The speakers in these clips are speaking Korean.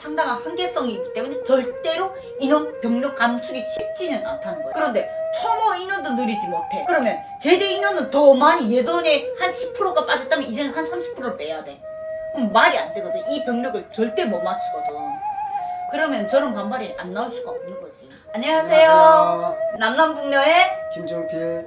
상당한 한계성이 있기 때문에 절대로 인원 병력 감축이 쉽지는 않다는 거예요. 그런데 초모 인원도 늘리지 못해. 그러면 제대 인원은 더 많이 예전에 한 10%가 빠졌다면 이제는 한 30%를 빼야 돼. 그럼 말이 안 되거든. 이 병력을 절대 못 맞추거든. 그러면 저런 반발이 안 나올 수가 없는 거지. 안녕하세요. 안녕하세요. 남남북녀의 김종필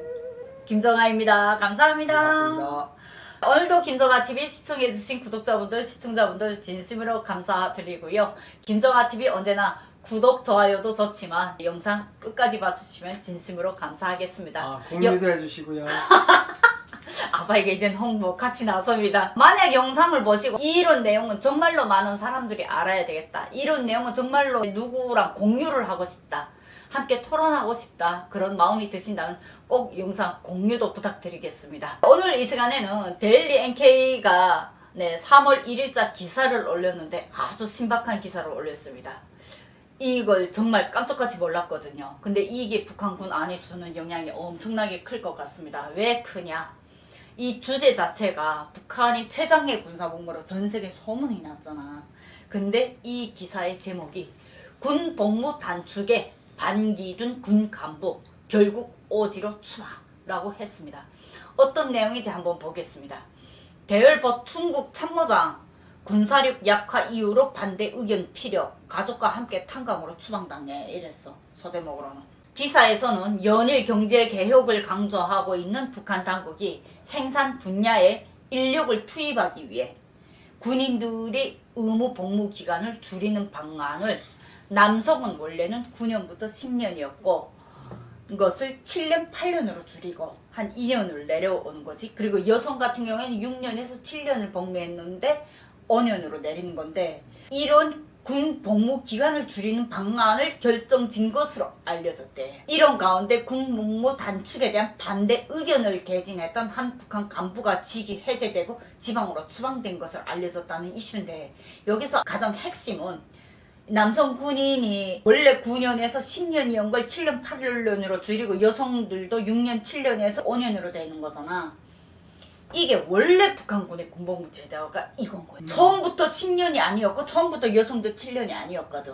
김정아입니다. 감사합니다. 반갑습니다. 오늘도 김정아 TV 시청해주신 구독자분들, 시청자분들 진심으로 감사드리고요. 김정아 TV 언제나 구독, 좋아요도 좋지만 영상 끝까지 봐주시면 진심으로 감사하겠습니다. 아, 공유도 해주시고요. 아빠에게 이젠 홍보 같이 나섭니다. 만약 영상을 보시고 이런 내용은 정말로 많은 사람들이 알아야 되겠다. 이런 내용은 정말로 누구랑 공유를 하고 싶다. 함께 토론하고 싶다. 그런 마음이 드신다면 꼭 영상 공유도 부탁드리겠습니다. 오늘 이 시간에는 데일리 NK가 네, 3월 1일자 기사를 올렸는데 아주 신박한 기사를 올렸습니다. 이걸 정말 깜짝같이 몰랐거든요. 근데 이게 북한군 안에 주는 영향이 엄청나게 클 것 같습니다. 왜 크냐? 이 주제 자체가 북한이 최장의 군사복무로 전 세계 소문이 났잖아. 근데 이 기사의 제목이 군 복무 단축에 반기준 군 간부 결국 오지로 추방라고 했습니다. 어떤 내용인지 한번 보겠습니다. 대열버 충국 참모장 군사력 약화 이후로 반대 의견 필요 가족과 함께 탄광으로 추방당해 이랬어 소제목으로는 기사에서는 연일 경제 개혁을 강조하고 있는 북한 당국이 생산 분야에 인력을 투입하기 위해 군인들의 의무 복무 기간을 줄이는 방안을 남성은 원래는 9년부터 10년이었고 이것을 7년, 8년으로 줄이고 한 2년을 내려오는 거지. 그리고 여성 같은 경우에는 6년에서 7년을 복무했는데 5년으로 내리는 건데 이런 군 복무 기간을 줄이는 방안을 결정진 것으로 알려졌대. 이런 가운데 군 복무 단축에 대한 반대 의견을 개진했던 한 북한 간부가 직위 해제되고 지방으로 추방된 것을 알려졌다는 이슈인데 여기서 가장 핵심은 남성 군인이 원래 9년에서 10년이었던 걸 7년, 8년으로 줄이고 여성들도 6년, 7년에서 5년으로 되는 거잖아. 이게 원래 북한군의 군복무 제도가 이건 거야. 처음부터 10년이 아니었고 처음부터 여성도 7년이 아니었거든.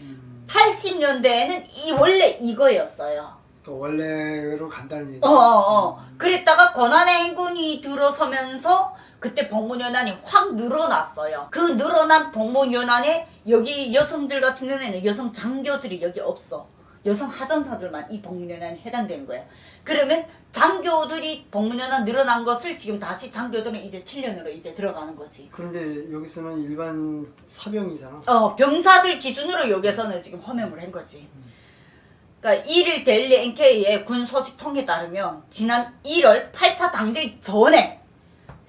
음, 80년대에는 이 원래 이거였어요. 또 원래로 간다는 얘기. 어, 어, 어. 그랬다가 권한의 행군이 들어서면서 그때 복무연한이 확 늘어났어요. 그 늘어난 복무연한에 여기 여성들 같은 경우에는 여성 장교들이 여기 없어. 여성 하전사들만 이 복무연한에 해당되는 거야. 그러면 장교들이 복무연한 늘어난 것을 지금 다시 장교들은 이제 7년으로 이제 들어가는 거지. 그런데 여기서는 일반 사병이잖아. 어, 병사들 기준으로 여기서는 지금 허명을 한 거지. 그러니까 1일 델리 NK의 군 소식통에 따르면 지난 1월 8차 당대회 전에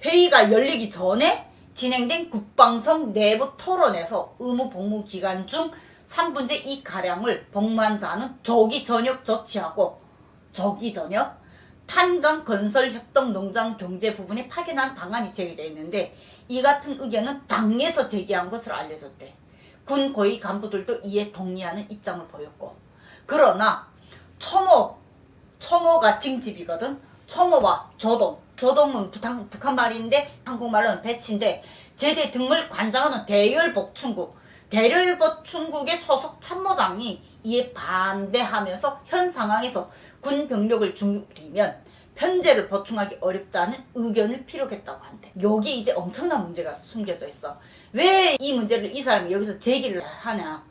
회의가 열리기 전에 진행된 국방성 내부 토론에서 의무 복무 기간 중 3분의 2 가량을 복무한 자는 조기 전역 조치하고 조기 전역 탄광 건설 협동 농장 경제 부분에 파견한 방안이 제기되어 있는데 이 같은 의견은 당에서 제기한 것으로 알려졌대. 군 고위 간부들도 이에 동의하는 입장을 보였고 그러나 초모 초모가 징집이거든 초모와 조동 조동은 북한, 북한 말인데 한국말로는 배치인데 제대 등을 관장하는 대열복충국 대열복충국의 소속 참모장이 이에 반대하면서 현 상황에서 군 병력을 줄이면 편제를 보충하기 어렵다는 의견을 피력했다고 한대. 여기 이제 엄청난 문제가 숨겨져 있어. 왜 이 문제를 이 사람이 여기서 제기를 하냐.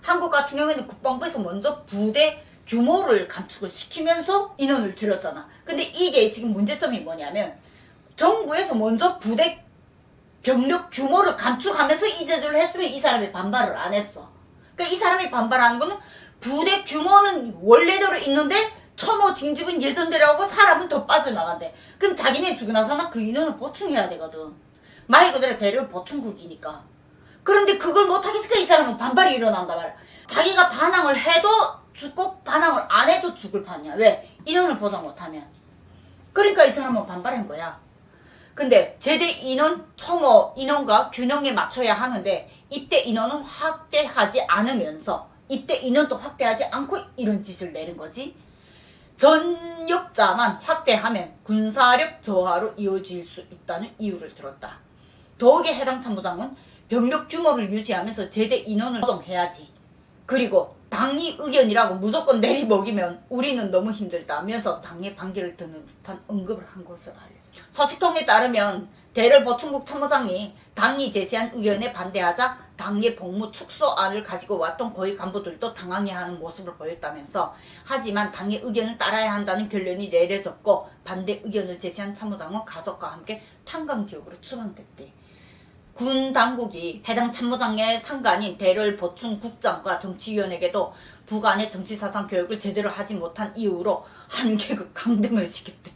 한국 같은 경우에는 국방부에서 먼저 부대 규모를 감축을 시키면서 인원을 줄였잖아. 근데 이게 지금 문제점이 뭐냐면 정부에서 먼저 부대 병력 규모를 감축하면서 이 제도를 했으면 이 사람이 반발을 안 했어. 그러니까 이 사람이 반발하는 거는 부대 규모는 원래대로 있는데 처모 징집은 예전대로 하고 사람은 더 빠져나간대. 그럼 자기네 죽고 나서는 그 인원을 보충해야 되거든. 말 그대로 대륙 보충국이니까. 그런데 그걸 못하겠으니까 이 사람은 반발이 일어난다 말이야. 자기가 반항을 해도 죽고 반항을 안 해도 죽을 판이야. 왜? 인원을 보장 못하면. 그러니까 이 사람은 반발한 거야. 근데 제대 인원 총어 인원과 균형에 맞춰야 하는데 입대 인원은 확대하지 않으면서 입대 인원도 확대하지 않고 이런 짓을 내는 거지. 전역자만 확대하면 군사력 저하로 이어질 수 있다는 이유를 들었다. 더욱이 해당 참모장은 병력 규모를 유지하면서 제대 인원을 조정해야지. 그리고 당의 의견이라고 무조건 내리 먹이면 우리는 너무 힘들다면서 당의 반기를 드는 듯한 언급을 한 것으로 알려졌다. 서식통에 따르면 대를 보충국 참모장이 당이 제시한 의견에 반대하자 당의 복무 축소안을 가지고 왔던 고위 간부들도 당황해하는 모습을 보였다면서 하지만 당의 의견을 따라야 한다는 결론이 내려졌고 반대 의견을 제시한 참모장은 가족과 함께 탄광 지역으로 추방됐대. 군 당국이 해당 참모장의 상관인 대를 보충 국장과 정치위원에게도 부관의 정치사상 교육을 제대로 하지 못한 이유로 한계급 강등을 시켰대.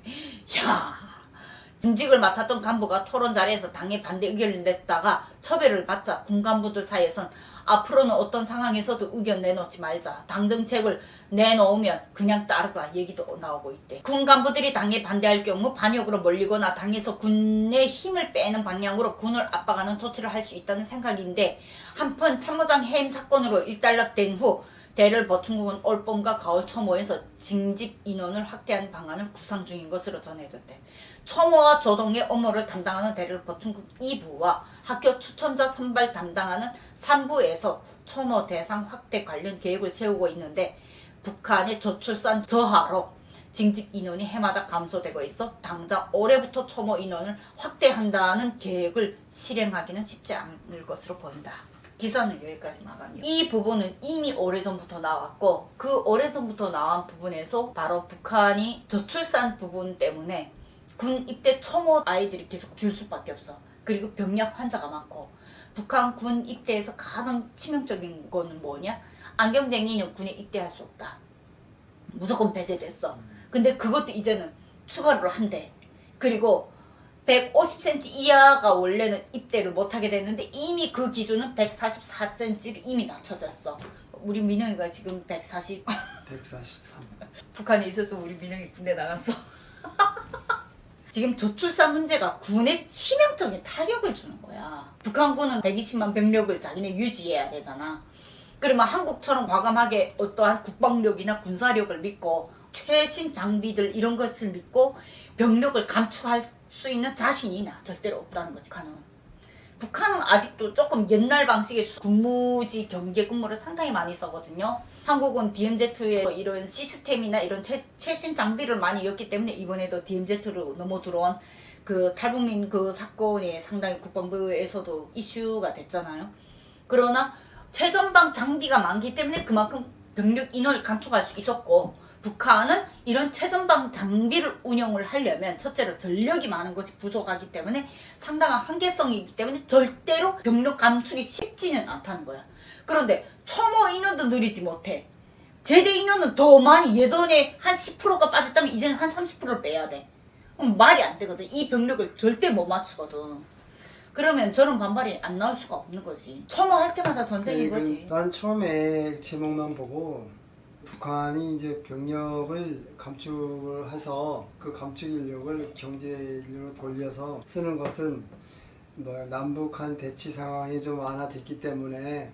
야 진직을 맡았던 간부가 토론 자리에서 당의 반대 의견을 냈다가 처벌을 받자 군 간부들 사이에선 앞으로는 어떤 상황에서도 의견 내놓지 말자. 당 정책을 내놓으면 그냥 따르자 얘기도 나오고 있대. 군 간부들이 당에 반대할 경우 반역으로 몰리거나 당에서 군의 힘을 빼는 방향으로 군을 압박하는 조치를 할 수 있다는 생각인데 한편 참모장 해임 사건으로 일단락된 후 대를 보충국은 올 봄과 가을 초모에서 징집 인원을 확대하는 방안을 구상 중인 것으로 전해졌대. 초모와 조동의 업무를 담당하는 대를 보충국 2부와 학교 추천자 선발 담당하는 3부에서 초모 대상 확대 관련 계획을 세우고 있는데 북한의 저출산 저하로 징집 인원이 해마다 감소되고 있어 당장 올해부터 초모 인원을 확대한다는 계획을 실행하기는 쉽지 않을 것으로 보인다. 기사는 여기까지 마감이요. 이 부분은 이미 오래전부터 나왔고 그 오래전부터 나온 부분에서 바로 북한이 저출산 부분 때문에 군 입대 초모 아이들이 계속 줄 수밖에 없어. 그리고 병력 환자가 많고 북한 군 입대에서 가장 치명적인 거는 뭐냐? 안경쟁이는 군에 입대할 수 없다. 무조건 배제됐어. 근데 그것도 이제는 추가를 한대. 그리고 150cm 이하가 원래는 입대를 못하게 됐는데 이미 그 기준은 144cm로 이미 낮춰졌어. 우리 민영이가 지금 140 143. 북한에 있어서 우리 민영이 군대 나갔어. 지금 저출산 문제가 군에 치명적인 타격을 주는 거야. 북한군은 120만 병력을 자기네 유지해야 되잖아. 그러면 한국처럼 과감하게 어떠한 국방력이나 군사력을 믿고 최신 장비들 이런 것을 믿고 병력을 감축할 수 있는 자신이 나 절대로 없다는 거지 가능은. 북한은 아직도 조금 옛날 방식의 군무지 경계 근무를 상당히 많이 써거든요. 한국은 DMZ의 이런 시스템이나 이런 최, 최신 장비를 많이 였기 때문에 이번에도 DMZ로 넘어 들어온 그 탈북민 그 사건이 상당히 국방부에서도 이슈가 됐잖아요. 그러나 최전방 장비가 많기 때문에 그만큼 병력 인원을 감축할 수 있었고 북한은 이런 최전방 장비를 운영을 하려면 첫째로 전력이 많은 것이 부족하기 때문에 상당한 한계성이 있기 때문에 절대로 병력 감축이 쉽지는 않다는 거야. 그런데 초모 인원도 늘리지 못해. 제대 인원은 더 많이 예전에 한 10%가 빠졌다면 이제는 한 30%를 빼야 돼. 그럼 말이 안 되거든. 이 병력을 절대 못 맞추거든. 그러면 저런 반발이 안 나올 수가 없는 거지. 초모할 때마다 전쟁인 그, 거지. 난 처음에 제목만 보고 북한이 이제 병력을 감축을 해서 그 감축 인력을 경제 인력으로 돌려서 쓰는 것은 뭐 남북한 대치 상황이 좀 완화됐기 때문에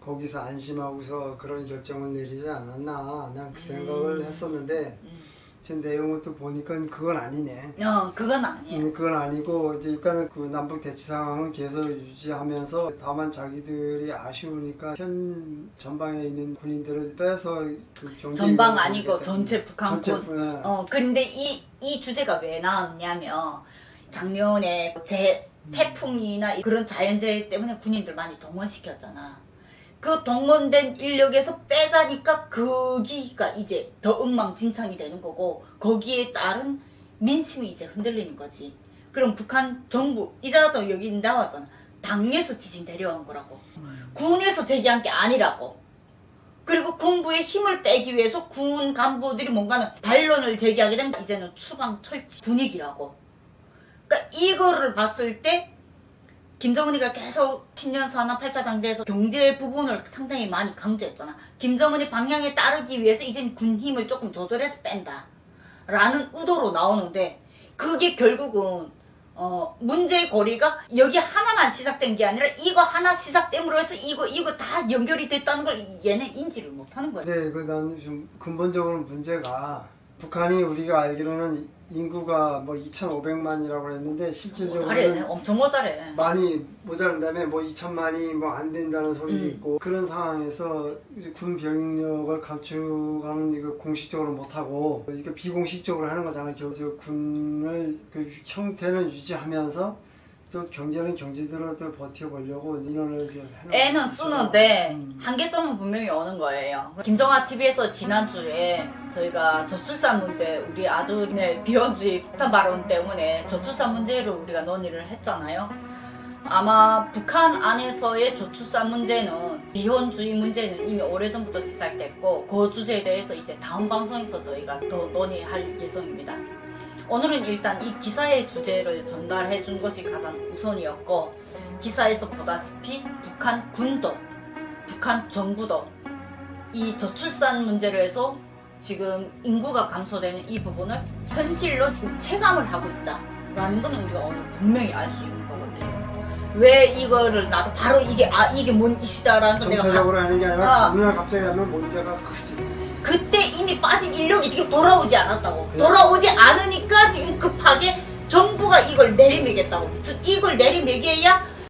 거기서 안심하고서 그런 결정을 내리지 않았나 난 그 생각을 음. 했었는데 음. 지금 내용을 또 보니까 그건 아니네. 어, 그건 아니에요. 음, 그건 아니고 이제 일단은 그 남북 대치 상황을 계속 유지하면서 다만 자기들이 아쉬우니까 현 전방에 있는 군인들을 빼서 그 전방 아니고. 전체 북한군. 전체 군 예. 어, 근데 이, 이 주제가 왜 나왔냐면, 작년에 재, 태풍이나 그런 자연재해 때문에 군인들 많이 동원시켰잖아. 그 동원된 인력에서 빼자니까 거기가 이제 더 엉망진창이 되는 거고, 거기에 따른 민심이 이제 흔들리는 거지. 그럼 북한 정부, 이자도 여기 나왔잖아. 당에서 지진 내려온 거라고. 군에서 제기한 게 아니라고. 그리고 군부의 힘을 빼기 위해서 군 간부들이 뭔가는 반론을 제기하게 되면 이제는 추방 철치 분위기라고. 그러니까 이거를 봤을 때 김정은이가 계속 신년 산업 8차 당대에서 경제 부분을 상당히 많이 강조했잖아. 김정은이 방향에 따르기 위해서 이젠 군 힘을 조금 조절해서 뺀다. 라는 의도로 나오는데 그게 결국은 어, 문제의 고리가 여기 하나만 시작된 게 아니라 이거 하나 시작됨으로 해서 이거 이거 다 연결이 됐다는 걸 얘는 인지를 못하는 거야. 근데 그난좀 근본적으로 문제가 북한이 우리가 알기로는 인구가 뭐 2,500만이라고 했는데 실질적으로 잘해. 엄청 모자래. 많이 모자란 다음에 뭐 2천만이 뭐 안 된다는 소리도 음. 있고 그런 상황에서 이제 군 병력을 감축하는 이거 공식적으로 못 하고 이거 비공식적으로 하는 거잖아요. 결국 저 군을 그 형태는 유지하면서 또 경제는 경제대로 또 버텨보려고 인원을 해놓은 애는. 쓰는데 음. 한계점은 분명히 오는 거예요. 김정아 TV에서 지난주에 저희가 저출산 문제, 우리 아들의 비혼주의 폭탄 발언 때문에 저출산 문제를 우리가 논의를 했잖아요. 아마 북한 안에서의 저출산 문제는 비혼주의 문제는 이미 오래전부터 시작됐고 그 주제에 대해서 이제 다음 방송에서 저희가 더 논의할 예정입니다. 오늘은 일단 이 기사의 주제를 전달해 준 것이 가장 우선이었고 기사에서 보다시피 북한 군도 북한 정부도 이 저출산 문제로 해서 지금 인구가 감소되는 이 부분을 현실로 지금 체감을 하고 있다라는 건 우리가 오늘 분명히 알 수 있는 거거든요. 왜 이거를 나도 바로 이게 아 이게 뭔 이슈다라는 걸 내가 바- 정차적으로 하는 게 아니라 어. 어느 날 갑자기 하면 문제가 크지. 그때 이미 빠진 인력이 지금 돌아오지 않았다고. 그래. 돌아오지 않으니까 지금 급하게 정부가 이걸 내리밀겠다고. 즉, 이걸 내리밀게야